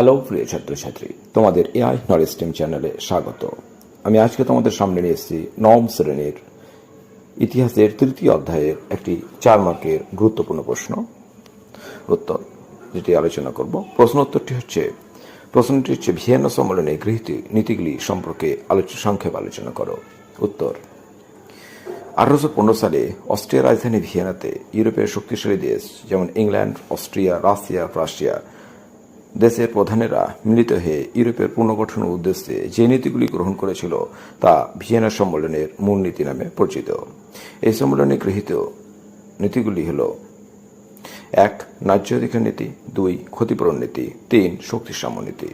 Hello, প্রিয় ছাত্রছাত্রী। তোমাদের এআই নলেজ টিম চ্যানেলে স্বাগত। আমি আজকে তোমাদের সামনে নিয়ে এসেছি নবম শ্রেণির ইতিহাসের তৃতীয় অধ্যায়ের একটি চার মার্কের গুরুত্বপূর্ণ প্রশ্ন। উত্তর, যেটি আলোচনা করব। প্রশ্ন উত্তরটি হচ্ছে, প্রশ্নটি হচ্ছে ভিয়েনা সম্মেলনে গৃহীত নীতিগুলি সম্পর্কে আলোচ, সংক্ষেপ আলোচনা করো। উত্তর, আঠারোশো পনেরো সালে অস্ট্রিয়ার রাজধানী ভিয়েনাতে ইউরোপের শক্তিশালী দেশ যেমন ইংল্যান্ড, অস্ট্রিয়া, রাশিয়া রাশিয়া দেশের প্রধানেরা মিলিত হয়ে ইউরোপের পুনর্গঠনের উদ্দেশ্যে যে নীতিগুলি গ্রহণ করেছিল তা ভিয়েনা সম্মেলনের মূলনীতি নামে পরিচিত। এই সম্মেলনে গৃহীত নীতিগুলি হল, এক ন্যায্য অধিকার নীতি, দুই, ক্ষতিপূরণ নীতি, তিন, শক্তিসাম্য নীতি।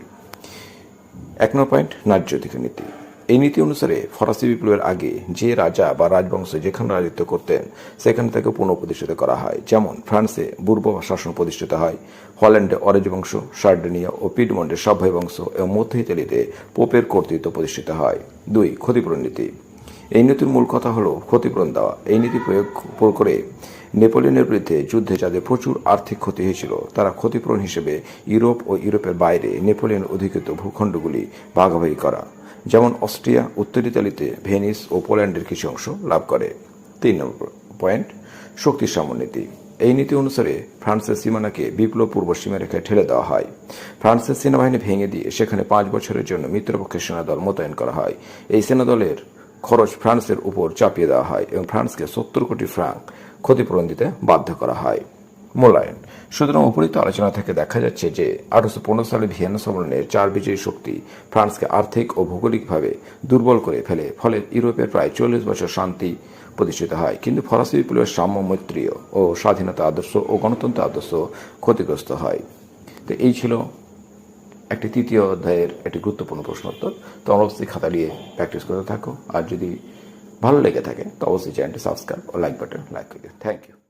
এক নম্বর পয়েন্ট ন্যায্য অধিকার নীতি। এই নীতি অনুসারে ফরাসি বিপ্লবের আগে যে রাজা বা রাজবংশ যেখানে রাজত্ব করতেন, সেখানে তাকে পুনঃপ্রতিষ্ঠিত করা হয়। যেমন ফ্রান্সে পূর্ব শাসন প্রতিষ্ঠিত হয়, হল্যান্ডে অরেঞ্জ বংশ, সার্ডেনিয়া ও পিডমন্ডে সভ্য বংশ এবং মধ্য ইতালিতে পোপের কর্তৃত্ব প্রতিষ্ঠিত হয়। দুই, ক্ষতিপূরণ নীতি। এই নীতির মূল কথা হলো ক্ষতিপূরণ দেওয়া। এই নীতি প্রয়োগ করে নেপোলিয়নের বিরুদ্ধে যুদ্ধে যাদের প্রচুর আর্থিক ক্ষতি হয়েছিল, তারা ক্ষতিপূরণ হিসেবে ইউরোপ ও ইউরোপের বাইরে নেপোলিয়ন অধিকৃত ভূখণ্ডগুলি ভাগাভাগি করা। যেমন অস্ট্রিয়া, উত্তর ইতালিতে ভেনিস ও পোল্যান্ডের কিছু অংশ লাভ করে। তিন নম্বর পয়েন্ট শক্তি নীতি এই নীতি অনুসারে ফ্রান্সের সীমানাকে বিপ্লব পূর্ব সীমারেখায় ঠেলে দেওয়া হয়। ফ্রান্সের সেনাবাহিনী ভেঙে দিয়ে সেখানে পাঁচ বছরের জন্য মিত্রপক্ষের সেনাদল মোতায়েন করা হয়। এই সেনাদলের খরচ ফ্রান্সের উপর চাপিয়ে দেওয়া হয় এবং ফ্রান্সকে সত্তর কোটি ফ্রাঙ্ক ক্ষতিপূরণ দিতে বাধ্য করা হয়। মূল্যায়ন সুতরাং উপরিত আলোচনা থেকে দেখা যাচ্ছে যে আঠারোশো পনেরো সালে ভিয়েনা সম্মেলনের চার বিজয়ী শক্তি ফ্রান্সকে আর্থিক ও ভৌগোলিকভাবে দুর্বল করে ফেলে, ফলে ইউরোপের প্রায় চল্লিশ বছর শান্তি প্রতিষ্ঠিত হয়। কিন্তু ফরাসি বিপ্লবের সাম্য মৈত্রীয় ও স্বাধীনতা আদর্শ ও গণতন্ত্র আদর্শ ক্ষতিগ্রস্ত হয়। তো এই ছিল একটি তৃতীয় অধ্যায়ের একটি গুরুত্বপূর্ণ প্রশ্ন উত্তর। তো অবশ্যই খাতা নিয়ে প্র্যাকটিস করতে থাকো। আর যদি ভালো লেগে থাকে, তো অবশ্যই চ্যানেলটি সাবস্ক্রাইব ও লাইক বাটন লাইক করে থ্যাংক ইউ